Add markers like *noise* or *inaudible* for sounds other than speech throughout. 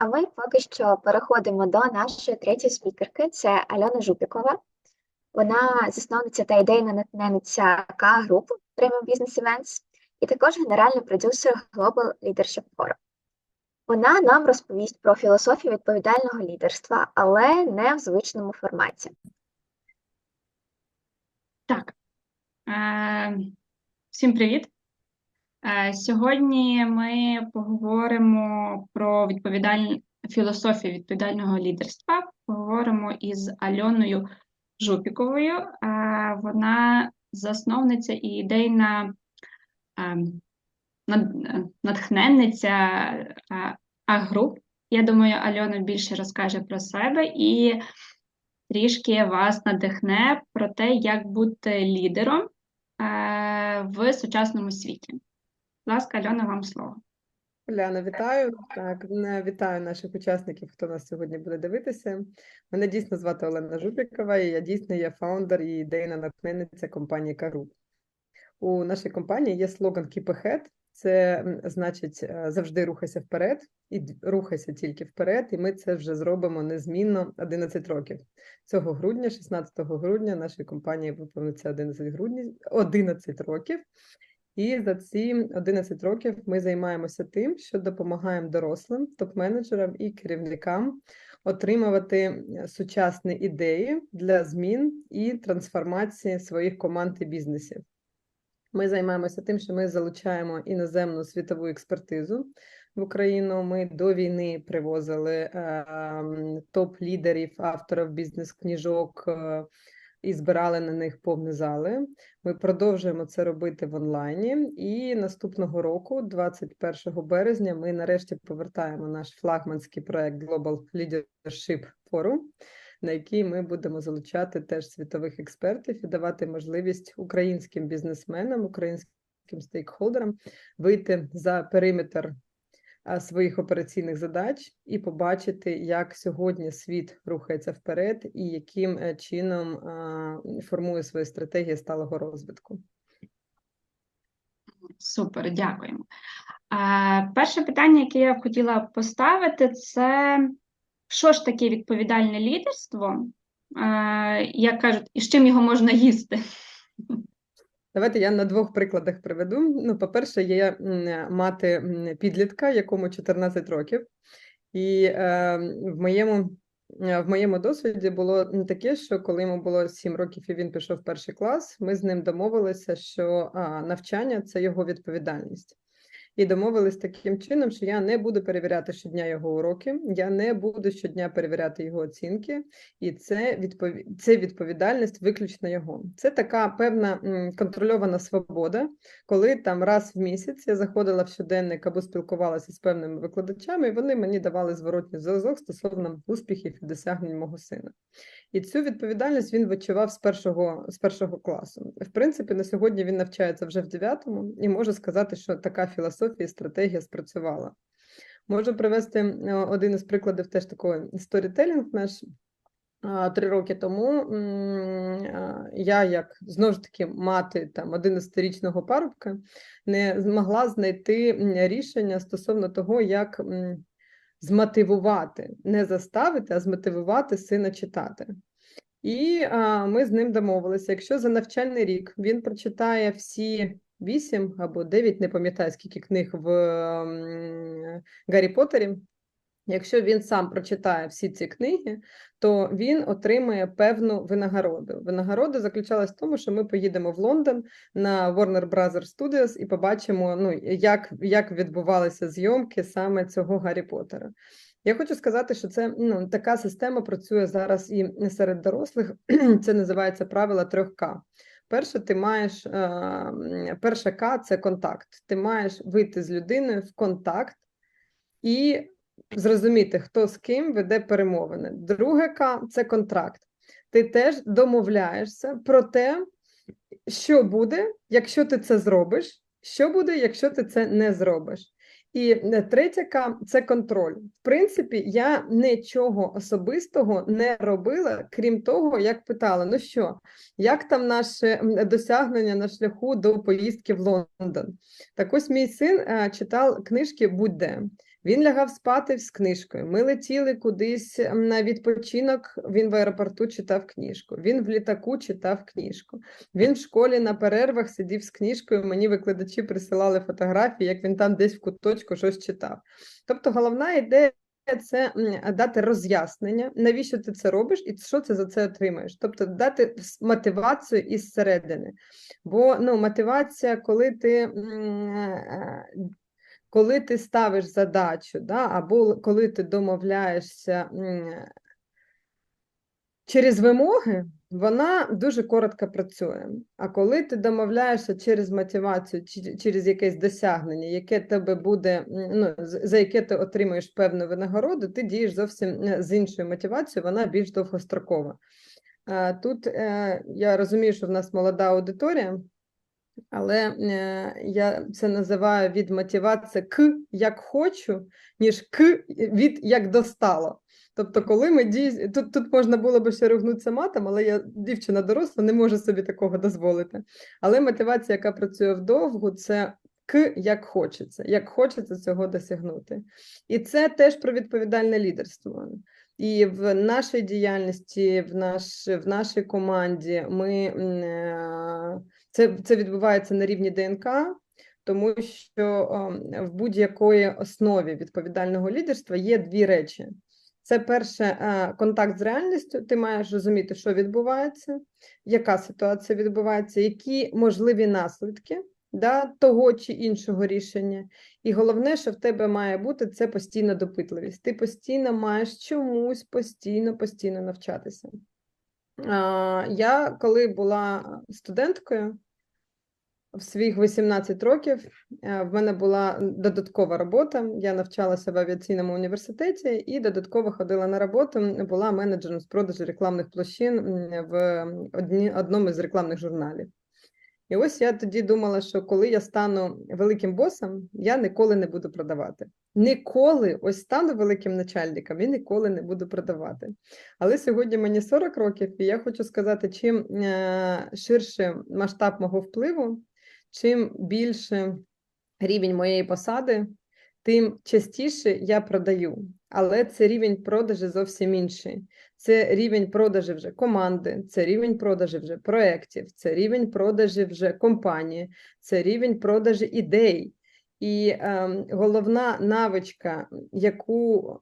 А ми поки що переходимо до нашої третьої спікерки. Це Альона Жупікова. Вона засновниця та ідейна натхненниця К Group Premium Business Events і також генеральний продюсер Global Leadership Forum. Вона нам розповість про філософію відповідального лідерства, але не в звичному форматі. Так, е, всім привіт. Е, сьогодні ми поговоримо про відповідаль... філософію відповідального лідерства. Поговоримо із Альоною Жупіковою. Е, вона засновниця і ідейна е, натхненниця А-груп. Я думаю, Альона більше розкаже про себе і трішки вас надихне про те, як бути лідером в сучасному світі. Ласка, Альона, вам слово. Уляна, вітаю. Так, вітаю наших учасників, хто нас сьогодні буде дивитися. Мене дійсно звати Олена Жупікова, і я дійсно є фаундер і ідейна натхненниця компанії Кару. У нашій компанії є слоган Keep Ahead. Це значить е, завжди рухайся вперед і рухайся тільки вперед. І ми це вже зробимо незмінно 11 років. Цього грудня, 16 грудня, нашій компанії виповниться 11 грудня, 11 років. І за ці 11 років ми займаємося тим, що допомагаємо дорослим, топ-менеджерам і керівникам отримувати е, сучасні ідеї для змін і трансформації своїх команд і бізнесів. Ми займаємося тим, що ми залучаємо іноземну світову експертизу в Україну. Ми до війни привозили е, топ-лідерів, авторів бізнес-книжок е, і збирали на них повні зали. Ми продовжуємо це робити в онлайні. І наступного року, 21 березня, ми нарешті повертаємо наш флагманський проект Global Leadership Forum, на який ми будемо залучати теж світових експертів і давати можливість українським бізнесменам, українським стейкхолдерам вийти за периметр своїх операційних задач і побачити, як сьогодні світ рухається вперед і яким е, чином формує свої стратегії сталого розвитку. Супер, дякуємо. Перше питання, яке я хотіла поставити, це що ж таке відповідальне лідерство? Як кажуть, і з чим його можна їсти? Давайте я на двох прикладах приведу. Ну, по-перше, є мати підлітка, якому 14 років, і е, в моєму е, в моєму досвіді було таке, що коли йому було 7 років і він пішов в перший клас, ми з ним домовилися, що а, навчання це його відповідальність. І домовились таким чином, що я не буду перевіряти щодня його уроки, я не буду щодня перевіряти його оцінки, і це відпові... це відповідальність виключно його. Це така певна контрольована свобода, коли там раз в місяць я заходила в щоденник або спілкувалася з певними викладачами, і вони мені давали зворотній зв'язок стосовно успіхів і досягнень мого сина. І цю відповідальність він відчував з першого, з першого класу. В принципі, на сьогодні він навчається вже в 9 і можу сказати, що така філософія і стратегія спрацювала. Можу привести е, один із прикладів теж такої сторітелінг наш. Три роки тому я, як знову ж таки мати там 11-річного парубка, не змогла знайти рішення стосовно того, як змотивувати, не заставити, а змотивувати сина читати. І ми з ним домовилися, якщо за навчальний рік він прочитає всі 8 або 9, не пам'ятаю, скільки книг в Гаррі Поттері, Якщо він сам прочитає всі ці книги, то він отримає певну винагороду. Винагорода заключалась в тому, що ми поїдемо в Лондон на Warner Brothers Studios і побачимо, ну, як, як відбувалися зйомки саме цього Гаррі Поттера. Я хочу сказати, що це ну, така система працює зараз і серед дорослих. *clears throat* Це називається правила 3К. Перше, ти маєш е, перша К це контакт. Ти маєш вийти з людиною в контакт і зрозуміти, хто з ким веде перемовини. Друге К це контракт. Ти теж домовляєшся про те, що буде, якщо ти це зробиш, що буде, якщо ти це не зробиш. І е, третя це контроль. В принципі, я нічого особистого не робила, крім того, як питала: ну що, як там наше досягнення на шляху до поїздки в Лондон? Так ось мій син е, читав книжки будь-де. Він лягав спати з книжкою. Ми летіли кудись на відпочинок. Він в аеропорту читав книжку. Він в літаку читав книжку. Він в школі на перервах сидів з книжкою. Мені викладачі присилали фотографії, як він там десь в куточку щось читав. Тобто, головна ідея. Це дати роз'яснення, навіщо ти це робиш і що це за це отримаєш. Тобто дати мотивацію із середини. Бо ну, мотивація, коли ти, м, е, коли ти ставиш задачу, да, або коли ти домовляєшся через вимоги, вона дуже коротко працює. А коли ти домовляєшся через мотивацію, через якесь досягнення, яке тебе буде, ну, за яке ти отримуєш певну винагороду, ти дієш зовсім е, з іншою мотивацією, вона більш довгострокова. Е, Тут е, я розумію, що в нас молода аудиторія, але е, я це називаю від мотивації к як хочу, ніж к від як достало. Тобто, коли ми дій... тут, тут можна було би ще ругнутися матом, але я дівчина доросла, не можу собі такого дозволити. Але мотивація, яка працює вдовгу, це к як хочеться, як хочеться цього досягнути. І це теж про відповідальне лідерство. І в нашій діяльності, в, наш, в нашій команді ми е, це, це відбувається на рівні ДНК, тому що ем, в будь-якої основі відповідального лідерства є дві речі. Це перше е, контакт з реальністю. Ти маєш розуміти, що відбувається, яка ситуація відбувається, які можливі наслідки да, того чи іншого рішення. І головне, що в тебе має бути, це постійна допитливість. Ти постійно маєш чомусь постійно, постійно навчатися. Я коли була студенткою в своїх 18 років, е, в мене була додаткова робота. Я навчалася в авіаційному університеті і додатково ходила на роботу. Була менеджером з продажу рекламних площин в одному з рекламних журналів. І ось я тоді думала, що коли я стану великим босом, я ніколи не буду продавати. Ніколи ось стану великим начальником і ніколи не буду продавати. Але сьогодні мені 40 років, і я хочу сказати, чим е, ширше масштаб мого впливу, чим більше рівень моєї посади, тим частіше я продаю. Але це рівень продажу зовсім інший. Це рівень продажу вже команди, це рівень продажу вже проєктів, це рівень продажу вже компанії, це рівень продажу ідей. І ем, головна навичка, яку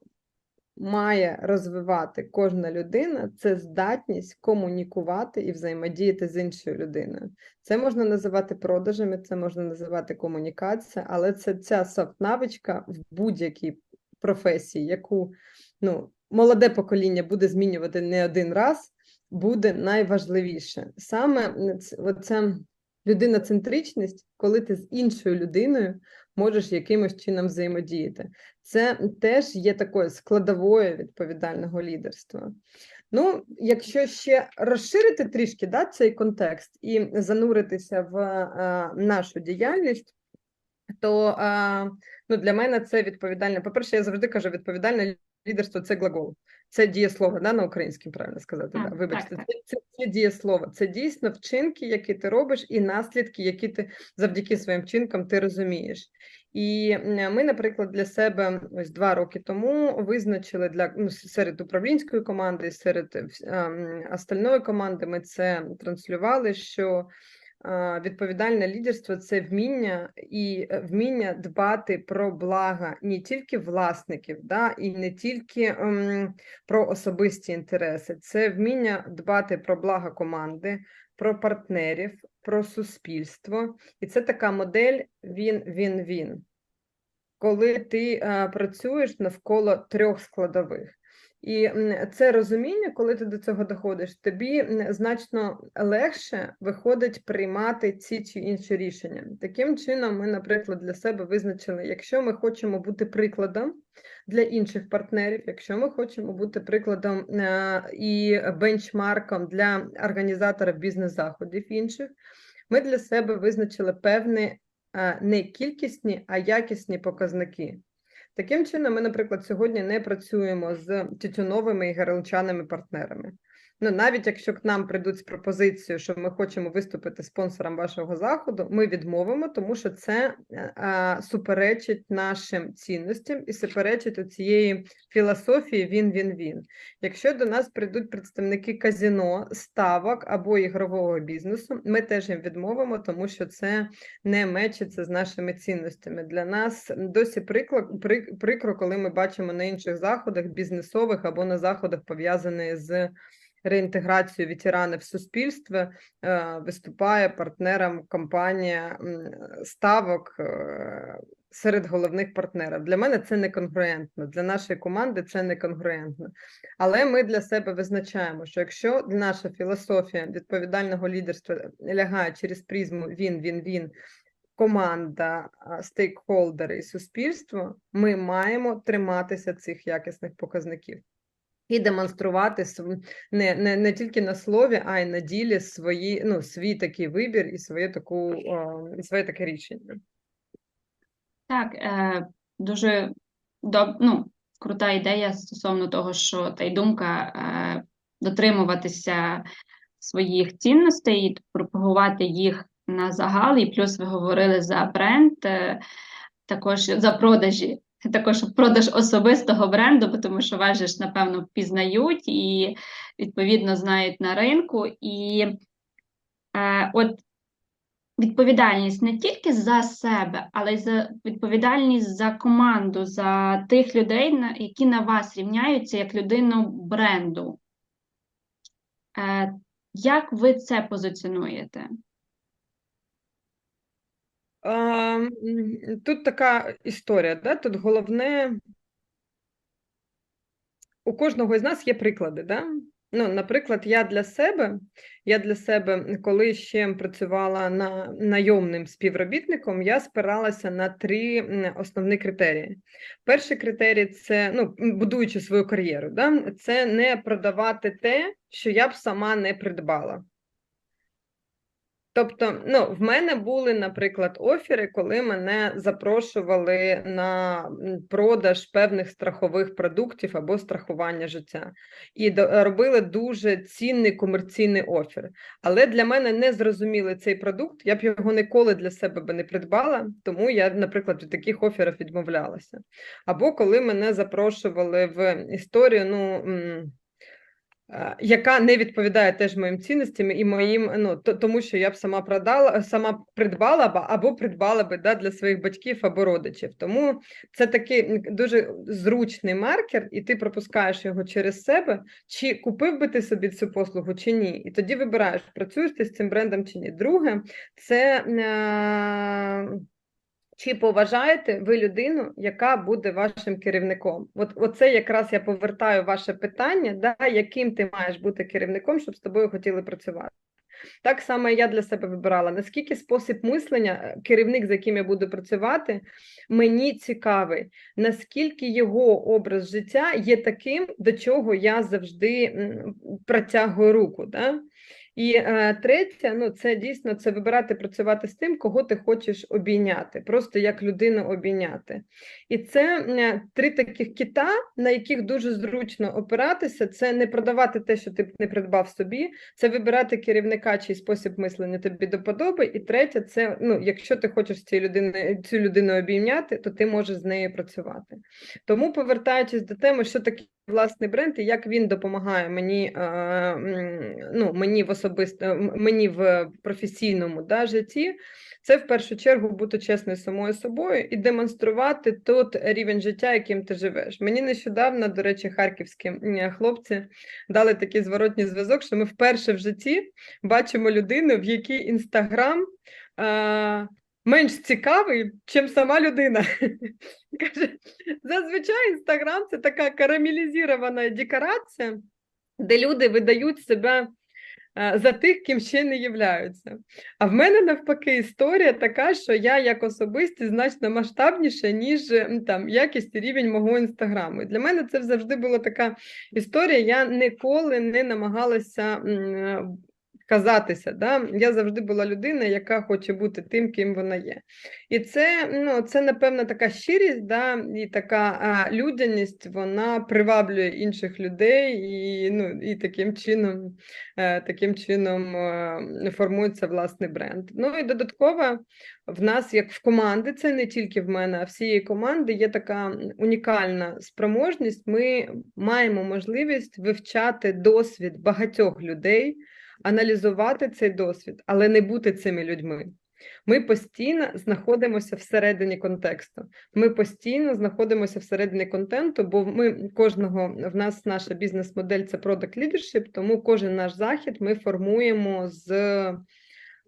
має розвивати кожна людина, це здатність комунікувати і взаємодіяти з іншою людиною. Це можна називати продажами, це можна називати комунікація, але це ця софт-навичка в будь-якій професії, яку ну, молоде покоління буде змінювати не один раз, буде найважливіше. Саме ц- оця людиноцентричність, коли ти з іншою людиною можеш якимось чином взаємодіяти. Це теж є такою складовою відповідального лідерства. Ну, якщо ще розширити трішки да, цей контекст і зануритися в е, нашу діяльність, то е, ну, для мене це відповідальне. По-перше, я завжди кажу, відповідальне лідерство це глагол. Це дієслово, да, на українській правильно сказати. Так, да, вибачте, так, Це, це, це дієслово. Це дійсно вчинки, які ти робиш, і наслідки, які ти завдяки своїм вчинкам ти розумієш. І ми, наприклад, для себе ось два роки тому визначили для ну, серед управлінської команди, серед ем, остальної команди, ми це транслювали, що відповідальне лідерство це вміння і е, вміння дбати про блага не тільки власників, да, і не тільки ем, про особисті інтереси, це вміння дбати про блага команди, про партнерів, про суспільство. І це така модель він-він-він. Коли ти е, працюєш навколо трьох складових. І це розуміння, коли ти до цього доходиш, тобі значно легше виходить приймати ці чи інші рішення. Таким чином, ми, наприклад, для себе визначили, якщо ми хочемо бути прикладом для інших партнерів, якщо ми хочемо бути прикладом е, і бенчмарком для організаторів бізнес-заходів інших, ми для себе визначили певні е, не кількісні, а якісні показники. Таким чином, ми, наприклад, сьогодні не працюємо з тютюновими і горілчаними партнерами. Ну, навіть якщо к нам прийдуть з пропозицією, що ми хочемо виступити спонсором вашого заходу, ми відмовимо, тому що це е, а, суперечить нашим цінностям і суперечить цієї філософії він-він-він. Якщо до нас прийдуть представники казіно, ставок або ігрового бізнесу, ми теж їм відмовимо, тому що це не мечиться з нашими цінностями. Для нас досі прикро, при- прикро, коли ми бачимо на інших заходах бізнесових або на заходах пов'язаних з реінтеграцією ветеранів в суспільство, е, виступає партнером компанія ставок е, серед головних партнерів. Для мене це не конгруентно, для нашої команди це не конгруентно. Але ми для себе визначаємо, що якщо наша філософія відповідального лідерства лягає через призму він, він, він, команда, стейкхолдери і суспільство, ми маємо триматися цих якісних показників. І демонструвати не, не, не тільки на слові, а й на ділі свої, ну, свій такий вибір і своє, таку, і своє таке рішення. Так, е, дуже доб... ну, крута ідея стосовно того, що та й думка е, дотримуватися своїх цінностей пропагувати їх на загал. І плюс ви говорили за бренд, е, також за продажі, також продаж особистого бренду, тому що ж, напевно, впізнають і відповідно знають на ринку. І е, от відповідальність не тільки за себе, але й за відповідальність за команду, за тих людей, які на вас рівняються як людину бренду. Е, Як ви це позиціонуєте? А, м, Тут така історія, да? Тут головне, у кожного із нас є приклади, да? Ну, наприклад, я для себе, я для себе, коли ще працювала на найомним співробітником, я спиралася на три основні критерії. Перший критерій це, ну, будуючи свою кар'єру, да? це не продавати те, що я б сама не придбала. Тобто, ну, в мене були, наприклад, офіри, коли мене запрошували на продаж певних страхових продуктів або страхування життя, і робили дуже цінний комерційний офір. Але для мене не зрозумілий цей продукт, я б його ніколи для себе би не придбала, тому я, наприклад, від таких оферів відмовлялася. Або коли мене запрошували в історію, ну. Яка не відповідає теж моїм цінностям і моїм, ну то, тому що я б сама продала, сама придбала б або придбала би да, для своїх батьків або родичів. Тому це такий дуже зручний маркер, і ти пропускаєш його через себе. Чи купив би ти собі цю послугу, чи ні? І тоді вибираєш, працюєш ти з цим брендом чи ні. Друге, це. Чи поважаєте ви людину, яка буде вашим керівником? От оце якраз я повертаю ваше питання, да, яким ти маєш бути керівником, щоб з тобою хотіли працювати. Так само я для себе вибирала, наскільки спосіб мислення, е, керівник, з яким я буду працювати, мені цікавий, наскільки його образ життя є таким, до чого я завжди протягую руку. Да? І е, третє, ну це дійсно це вибирати працювати з тим, кого ти хочеш обійняти, просто як людину обійняти. І це е, три таких кита, на яких дуже зручно опиратися. Це не продавати те, що ти не придбав собі, це вибирати керівника, чий спосіб мислення тобі до подоби. І третє, це ну, якщо ти хочеш цією людини, цю людину обійняти, то ти можеш з нею працювати. Тому, повертаючись до теми, що таке власний бренд і як він допомагає мені, е, ну, мені в особисто мені в професійному да, житті. Це в першу чергу бути чесною самою собою і демонструвати тот рівень життя, яким ти живеш. Мені нещодавно, до речі, харківські хлопці дали такий зворотній зв'язок, що ми вперше в житті бачимо людину, в якій інстаграм. Менш цікавий, чим сама людина. *laughs* Каже, зазвичай інстаграм це така карамелізована декорація, де люди видають себе е, за тих, ким ще не являються. А в мене навпаки історія така, що я як особистість значно масштабніша, ніж там якість і рівень мого інстаграму. Для мене це завжди була така історія. Я ніколи не намагалася казатися. Да? Я завжди була людина, яка хоче бути тим, ким вона є. І це, ну, це напевно, така щирість, да? і така а, людяність, вона приваблює інших людей, і, ну, і таким чином, е, таким чином е, формується власний бренд. Ну і додатково в нас, як в команди, це не тільки в мене, а всієї команди є така унікальна спроможність. Ми маємо можливість вивчати досвід багатьох людей, аналізувати цей досвід, але не бути цими людьми. Ми постійно знаходимося всередині контексту. Ми постійно знаходимося всередині контенту, бо ми кожного в нас наша бізнес-модель це product leadership, тому кожен наш захід ми формуємо з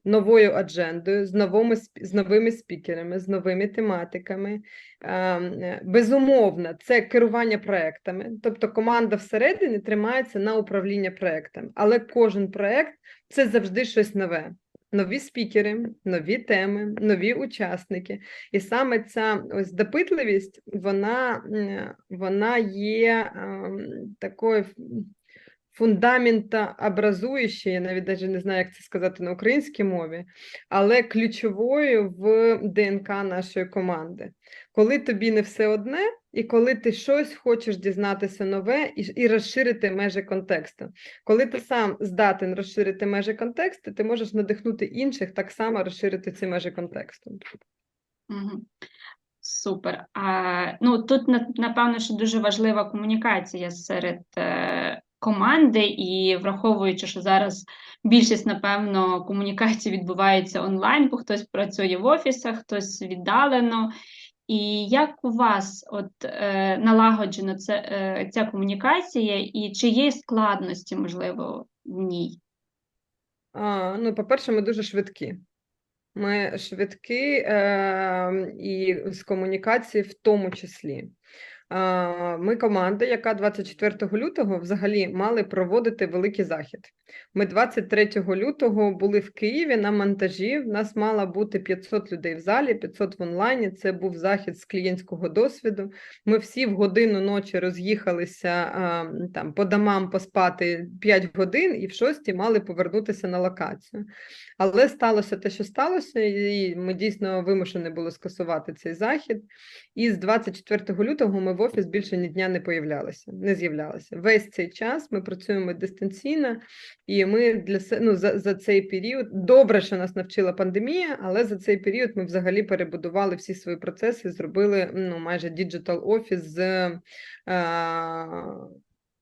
новою аджендою, з новими з новими спікерами, з новими тематиками. Ем, е, Безумовно, це керування проектами. Тобто команда всередині тримається на управління проектом, але кожен проект це завжди щось нове. Нові спікери, нові теми, нові учасники. І саме ця ось допитливість, вона, вона є ем, такою ф- фундаментообразуючою, я навіть даже не знаю, як це сказати на українській мові, але ключовою в ДНК нашої команди. Коли тобі не все одне, і коли ти щось хочеш дізнатися нове і, і розширити межі контексту. Коли ти сам здатен розширити межі контексту, ти можеш надихнути інших так само розширити ці межі контексту. Супер. А, ну, тут, напевно, що дуже важлива комунікація серед е, команди, і враховуючи, що зараз більшість, напевно, комунікацій відбувається онлайн, бо хтось працює в офісах, хтось віддалено. І як у вас от, е, налагоджена це, е, ця комунікація, і чи є складності, можливо, в ній? А, ну, по-перше, ми дуже швидкі. Ми швидкі е, і з комунікації в тому числі. Ми команда, яка 24 лютого взагалі мали проводити великий захід. Ми 23 лютого були в Києві на монтажі. В нас мало бути 500 людей в залі, 500 в онлайні. Це був захід з клієнтського досвіду. Ми всі в годину ночі роз'їхалися там по домам поспати 5 годин і в 6 мали повернутися на локацію. Але сталося те, що сталося, і ми дійсно вимушені були скасувати цей захід. І з 24 лютого ми в офіс більше ні дня не появлялися, не з'являлися. Весь цей час ми працюємо дистанційно, і ми для ну, за, за цей період добре, що нас навчила пандемія, але за цей період ми взагалі перебудували всі свої процеси, зробили ну, майже діджитал офіс з. Е,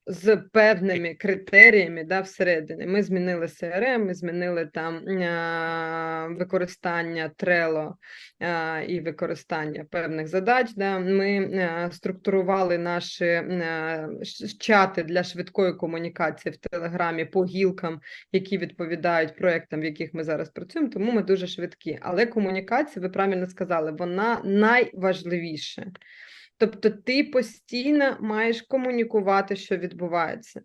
з певними критеріями да, всередині. Ми змінили CRM, ми змінили там е, використання Trello е, і використання певних задач. Да. Ми е, структурували наші е, чати для швидкої комунікації в Телеграмі по гілкам, які відповідають проектам, в яких ми зараз працюємо, тому ми дуже швидкі. Але комунікація, ви правильно сказали, вона найважливіша. Тобто ти постійно маєш комунікувати, що відбувається.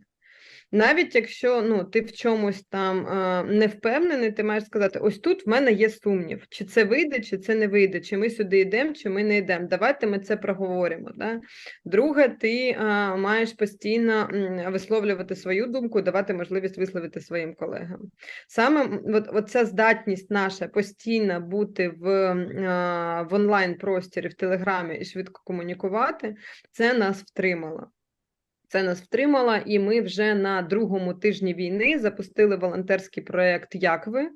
Навіть якщо ну, ти в чомусь там е, не впевнений, ти маєш сказати: ось тут в мене є сумнів, чи це вийде, чи це не вийде, чи ми сюди йдемо, чи ми не йдемо. Давайте ми це проговоримо. Да? Друге, ти е, маєш постійно висловлювати свою думку, давати можливість висловити своїм колегам. Саме от, от ця здатність наша постійно бути в, е, в онлайн-просторі, в Телеграмі і швидко комунікувати, це нас втримало. Це нас втримало, і ми вже на другому тижні війни запустили волонтерський проєкт Як ви.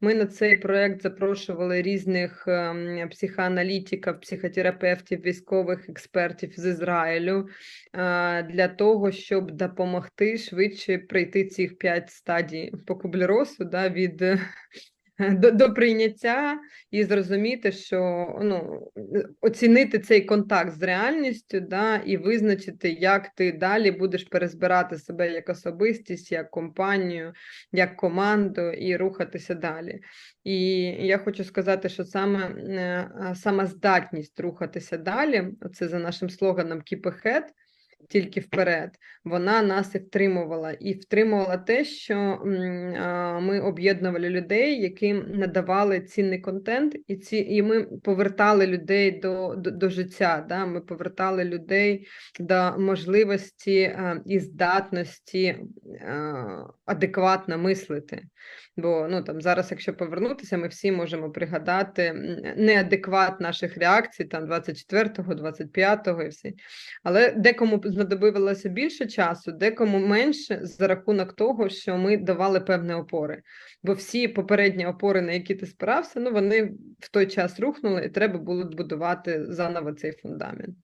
Ми на цей проєкт запрошували різних ем, психоаналітиків, психотерапевтів, військових експертів з Ізраїлю е, для того, щоб допомогти швидше пройти цих п'ять стадій по кублеросу да, від *laughs* до, до прийняття і зрозуміти, що ну, оцінити цей контакт з реальністю, да, і визначити, як ти далі будеш перезбирати себе як особистість, як компанію, як команду і рухатися далі. І я хочу сказати, що саме е, сама здатність рухатися далі, це за нашим слоганом Keep Ahead, тільки вперед. Вона нас і втримувала, і втримувала те, що ми об'єднували людей, яким надавали цінний контент, і ці і ми повертали людей до, до, до життя. Да? Ми повертали людей до можливості і здатності адекватно мислити. Бо ну там зараз, якщо повернутися, ми всі можемо пригадати неадекват наших реакцій, там 24-го, 25-го і всі. Але декому знадобилося більше часу, декому менше за рахунок того, що ми давали певні опори. Бо всі попередні опори, на які ти спирався, ну вони в той час рухнули, і треба було будувати заново цей фундамент.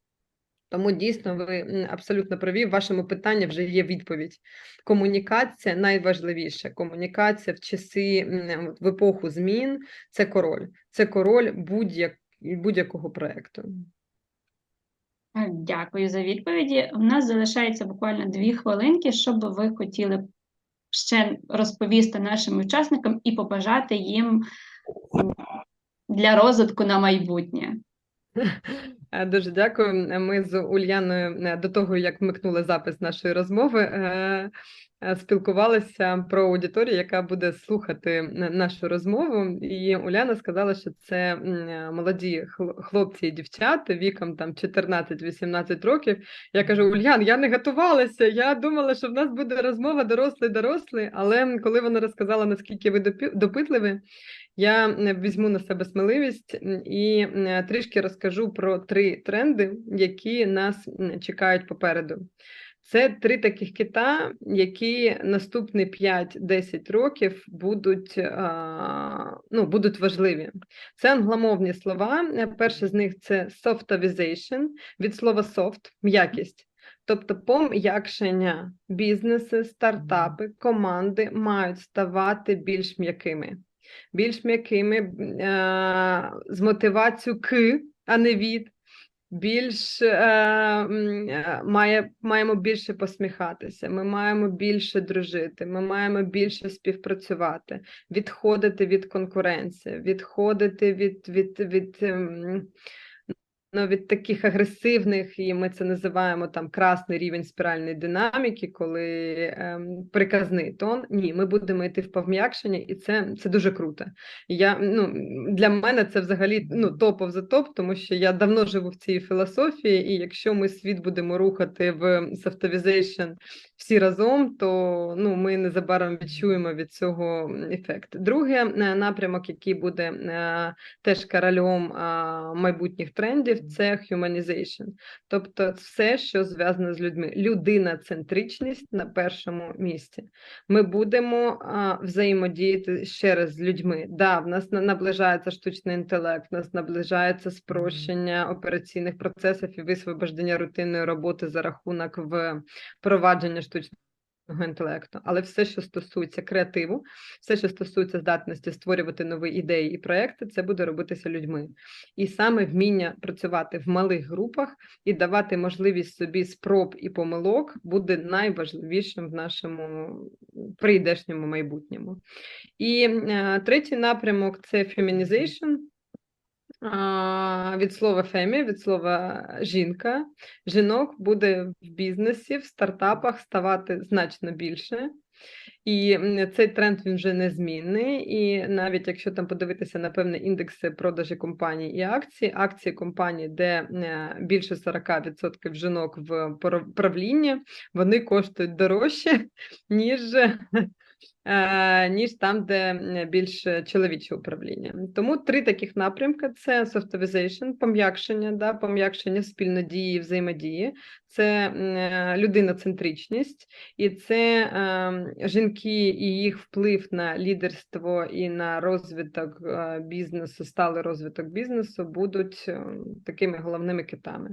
Тому дійсно ви абсолютно праві. В вашому питанні вже є відповідь. Комунікація найважливіше. Комунікація в часи в епоху змін це король. Це король будь-як, будь-якого проекту. Е, Дякую за відповіді. У нас залишається буквально дві хвилинки, щоб ви хотіли ще розповісти нашим учасникам і побажати їм для розвитку на майбутнє. Е, Дуже дякую. Ми з Ульяною е, до того, як вмикнули запис нашої розмови, е, е, спілкувалися про аудиторію, яка буде слухати нашу розмову. І Уляна сказала, що це е, молоді хлопці і дівчата віком там 14-18 років. Я кажу: Ульян, я не готувалася. Я думала, що в нас буде розмова дорослий-дорослий, але коли вона розказала, наскільки ви допитливі, я е, візьму на себе сміливість і е, трішки розкажу про три тренди, які нас чекають попереду. Це три таких кита, які наступні 5-10 років будуть, ну, будуть важливі. Це англомовні слова. Е, Перше з них це softovization, від слова soft – м'якість. Тобто пом'якшення бізнеси, стартапи, команди мають ставати більш м'якими більш м'якими, е, з мотивацією к, а не від. Більш е, е, має, маємо більше посміхатися, ми маємо більше дружити, ми маємо більше співпрацювати, відходити від конкуренції, відходити від, від, від, ем, ну, від таких агресивних, і ми це називаємо там красний рівень спіральної динаміки, коли ем, приказний тон. Ні, ми будемо йти в пом'якшення, і це, це дуже круто. Я, ну, для мене це взагалі ну, топов за топ, тому що я давно живу в цій філософії, і якщо ми світ будемо рухати в софтовізейшн всі разом, то ну, ми незабаром відчуємо від цього ефект. Другий е, напрямок, який буде е, теж королем а, майбутніх трендів, це humanization. Тобто все, що зв'язане з людьми. Людина-центричність на першому місці. Ми будемо а, взаємодіяти ще раз з людьми. Да, в нас на- наближається штучний інтелект, в нас наближається спрощення операційних процесів і висвобождення рутинної роботи за рахунок впровадження штучного інтелекту, але все, що стосується креативу, все, що стосується здатності створювати нові ідеї і проекти, це буде робитися людьми. І саме вміння працювати в малих групах і давати можливість собі спроб і помилок буде найважливішим в нашому прийдешньому майбутньому. І е, третій напрямок це feminization. Від слова фемі, від слова жінка. Жінок буде в бізнесі, в стартапах ставати значно більше. І цей тренд він вже незмінний. І навіть якщо там подивитися на певні індекси продажі компаній і акцій, акції компаній, де більше 40% жінок в правлінні, вони коштують дорожче, *laughs* ніж ніж там, де м, більш чоловіче управління. Тому три таких напрямки: це softовізейшн, пом'якшення, да, пом'якшення спільнодії, взаємодії, це е, людиноцентричність, і це е, жінки і їх вплив на лідерство і на розвиток е, бізнесу, сталий розвиток бізнесу будуть е, такими головними китами.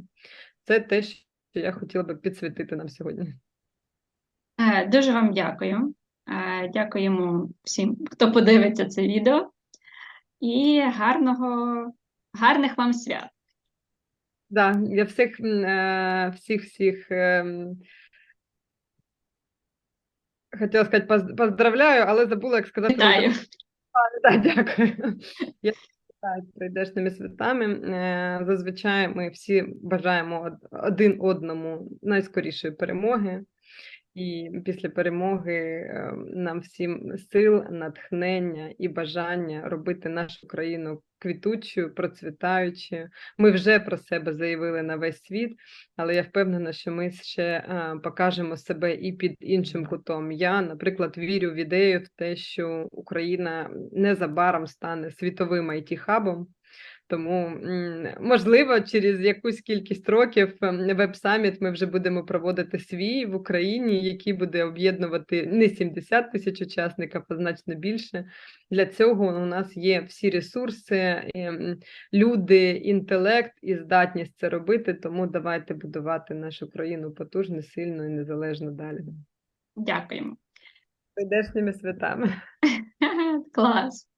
Це те, що я хотіла би підсвітити нам сьогодні. Е, Дуже вам дякую. Е, Дякуємо всім, хто подивиться це відео. І гарного, гарних вам свят. Да, я всіх, е, всіх, всіх ем, хотіла сказати поздравляю, але забула, як сказати. Вітаю. Да, дякую. Я Так, прийдешніми святами. Е, Зазвичай ми всі бажаємо один одному найскорішої перемоги. І після перемоги е, нам всім сил, натхнення і бажання робити нашу країну квітучою, процвітаючою. Ми вже про себе заявили на весь світ, але я впевнена, що ми ще е, покажемо себе і під іншим кутом. Я, наприклад, вірю в ідею в те, що Україна незабаром стане світовим it хабом тому, можливо, через якусь кількість років ем, веб-саміт ми вже будемо проводити свій в Україні, який буде об'єднувати не 70 тисяч учасників, а значно більше. Для цього у нас є всі ресурси, ем, люди, інтелект і здатність це робити. Тому давайте будувати нашу країну потужно, сильно і незалежно далі. Дякуємо. Прийдешніми святами. *laughs* Клас.